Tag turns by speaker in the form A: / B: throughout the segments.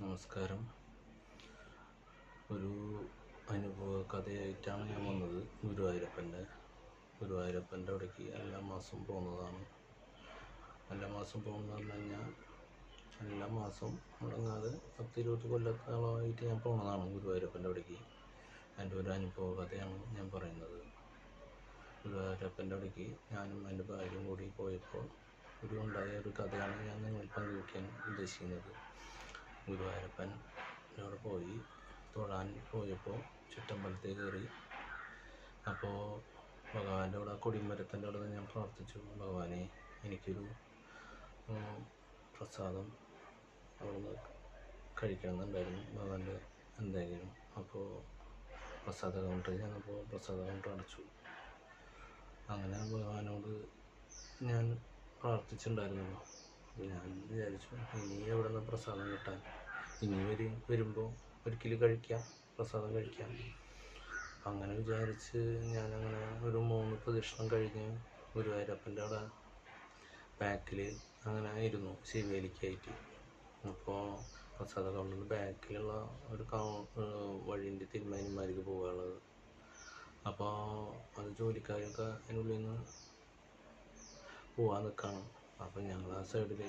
A: നമസ്കാരം. ഒരു അനുഭവ കഥയായിട്ടാണ് ഞാൻ വന്നത്. ഗുരുവായൂരപ്പന്റെ ഗുരുവായൂരപ്പന്റെ അവിടേക്ക് എല്ലാ മാസവും പോകുന്നതാണ്. എല്ലാ മാസം പോകുന്നത് പറഞ്ഞു കഴിഞ്ഞാൽ എല്ലാ മാസവും മുടങ്ങാതെ പത്ത് ഇരുപത് കൊല്ലത്തോളമായിട്ട് ഞാൻ പോകുന്നതാണ് ഗുരുവായൂരപ്പന്റെ അവിടേക്ക്. എന്റെ ഒരു അനുഭവ കഥയാണ് ഞാൻ പറയുന്നത്. ഗുരുവായൂരപ്പന്റെ അവിടേക്ക് ഞാനും എന്റെ ഭാര്യയും കൂടി പോയപ്പോൾ ഒരു ഉണ്ടായ ഒരു കഥയാണ് ഞാൻ നിങ്ങൾ പങ്കുവയ്ക്കാൻ ഉദ്ദേശിക്കുന്നത്. ഗുരുവായൂരപ്പൻ അവിടെ പോയി. തൊഴാൻ പോയപ്പോൾ ചുറ്റമ്പലത്തിൽ കയറി. അപ്പോൾ ഭഗവാന്റെ അവിടെ കൊടിമരത്തിന്റെ അവിടെ നിന്ന് ഞാൻ പ്രാർത്ഥിച്ചു. ഭഗവാനെ എനിക്കൊരു പ്രസാദം അവിടുന്ന് കഴിക്കണമെന്നുണ്ടായിരുന്നു. ഭഗവാന്റെ എന്തെങ്കിലും അപ്പോൾ പ്രസാദ കൗണ്ടറിൽ ചെന്നപ്പോൾ പ്രസാദ കൗണ്ടർ അടച്ചു. അങ്ങനെ ഭഗവാനോട് ഞാൻ പ്രാർത്ഥിച്ചിട്ടുണ്ടായിരുന്നു. ഞാൻ വിചാരിച്ചു? ഇനി എവിടെ നിന്ന് പ്രസാദം കിട്ടാൻ? ഇനി വരും വരുമ്പോൾ ഒരിക്കലും കഴിക്കാം പ്രസാദം കഴിക്കാം. അങ്ങനെ വിചാരിച്ച് ഞാനങ്ങനെ ഒരു മൂന്ന് പ്രദക്ഷിണം കഴിഞ്ഞ് ഗുരുവായൂരപ്പന്റെ അവിടെ ബാക്കിൽ അങ്ങനെ ഇരുന്നു ശിവേലിക്കായിട്ട് അപ്പോൾ പ്രസാദ കൗണ്ടറിൽ ബാക്കിലുള്ള ഒരു കൗ വഴിന്റെ തിരുമാനിമാർക്ക് പോകാനുള്ളത്. അപ്പോൾ അത് ജോലിക്കാരൊക്കെ അതിനുള്ളിൽ നിന്ന് പോകാൻ നിൽക്കണം. അപ്പോൾ ഞങ്ങൾ ആ സൈഡിൽ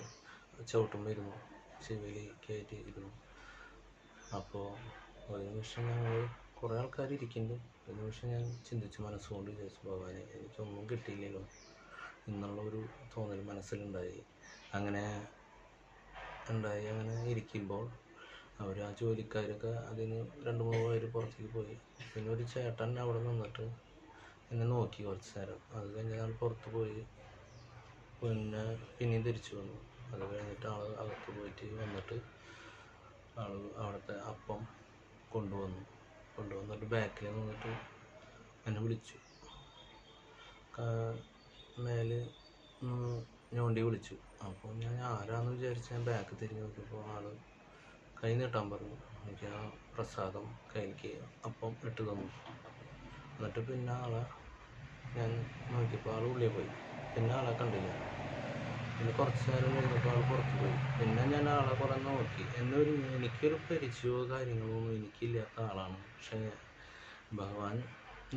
A: ചവിട്ടുമ്പോൾ ഇരുന്നു. ശിവലിക്കായിട്ട് ഇരുന്നു. അപ്പോൾ ഒരു നിമിഷം ഞങ്ങൾ കുറേ ആൾക്കാർ ഇരിക്കുന്നുണ്ട്. ഒരു നിമിഷം ഞാൻ ചിന്തിച്ച് മനസ്സുകൊണ്ട് വിചാരിച്ചു ഭഗവാനെ എനിക്കൊന്നും കിട്ടിയില്ലല്ലോ. എന്നുള്ള ഒരു തോന്നൽ മനസ്സിലുണ്ടായി. അങ്ങനെ ഉണ്ടായി. അങ്ങനെ ഇരിക്കുമ്പോൾ അവർ ആ ജോലിക്കാരൊക്കെ അതിന് രണ്ട് മൂന്ന് പേര് പുറത്തേക്ക് പോയി. പിന്നെ ഒരു ചേട്ടൻ അവിടെ നിന്നിട്ട് എന്നെ നോക്കി കുറച്ച് നേരം. അത് കഴിഞ്ഞ് ഞാൻ പുറത്ത് പോയി. പിന്നെ പിന്നെയും തിരിച്ചു വന്നു. അത് കഴിഞ്ഞിട്ട് ആൾ അകത്ത് പോയിട്ട് വന്നിട്ട് ആൾ അവിടുത്തെ അപ്പം കൊണ്ടുവന്നു. കൊണ്ടുവന്നിട്ട് ബാക്കിൽ നിന്നിട്ട് എന്നെ വിളിച്ചു. മേലെ ഞോണ്ടി വിളിച്ചു. അപ്പോൾ ഞാൻ ആരാന്ന് വിചാരിച്ച് ഞാൻ ബാക്ക് തിരിഞ്ഞു നോക്കിയപ്പോൾ ആൾ കൈ നീട്ടാൻ പറഞ്ഞു. എനിക്ക് ആ പ്രസാദം കയ്യിലേക്ക് അപ്പം ഇട്ട് തന്നു. എന്നിട്ട് പിന്നെ ആളെ ഞാൻ നോക്കിയപ്പോൾ ആൾ ഉള്ളിൽ പോയി. പിന്നെ ആളെ കണ്ടില്ല. പിന്നെ കുറച്ച് നേരം കഴിഞ്ഞപ്പോൾ ആൾ പുറത്ത് പോയി. പിന്നെ ഞാൻ ആളെ കുറേ നോക്കി. എന്നൊരു എനിക്കൊരു പരിചയമോ കാര്യങ്ങളോ ഒന്നും എനിക്കില്ലാത്ത ആളാണ്. പക്ഷേ ഭഗവാൻ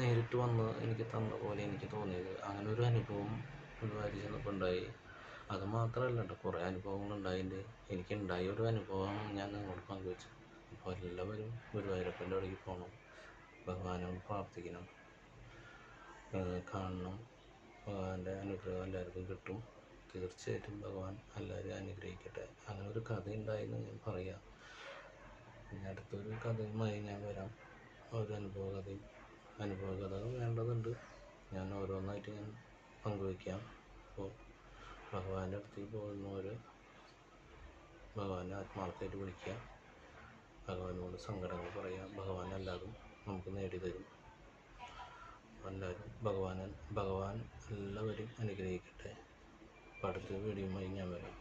A: നേരിട്ട് വന്ന് എനിക്ക് തന്ന പോലെ എനിക്ക് തോന്നിയത്. അങ്ങനെ ഒരു അനുഭവം ഗുരുവായൂർ ചെന്നപ്പോൾ ഉണ്ടായി അത് മാത്രമല്ല കേട്ടോ കുറേ എന്റെ. എനിക്കുണ്ടായ ഒരു അനുഭവമാണ് ഞാൻ നിങ്ങളോട് പങ്കുവെച്ചത് അപ്പോൾ എല്ലാവരും ഗുരുവായൂരപ്പന്റെ അവിടേക്ക് പോകണം ഭഗവാനോട് പ്രാർത്ഥിക്കണം. കാണണം. ഭഗവാന്റെ അനുഗ്രഹം എല്ലാവർക്കും കിട്ടും. തീർച്ചയായിട്ടും ഭഗവാൻ എല്ലാവരെയും അനുഗ്രഹിക്കട്ടെ. അങ്ങനെ ഒരു കഥ ഉണ്ടായെന്ന് ഞാൻ പറയാം. പിന്നെ അടുത്തൊരു കഥയുമായി ഞാൻ വരാം. ഒരു അനുഭവ കഥയും അനുഭവ കഥകൾ വേണ്ടതുണ്ട്. ഞാൻ ഓരോന്നായിട്ട് ഞാൻ പങ്കുവയ്ക്കാം. അപ്പോൾ ഭഗവാന്റെ അടുത്തേക്ക് പോകുന്നവർ ഭഗവാനെ ആത്മാർത്ഥമായിട്ട് വിളിക്കുക. ഭഗവാനോട് സങ്കടങ്ങൾ പറയാം. ഭഗവാൻ എല്ലാതും നമുക്ക് നേടി എല്ലാവരും ഭഗവാൻ ഭഗവാൻ എല്ലാവരും അനുഗ്രഹിക്കട്ടെ. അപ്പോൾ അടുത്ത വീഡിയോയുമായി ഞാൻ വരാം.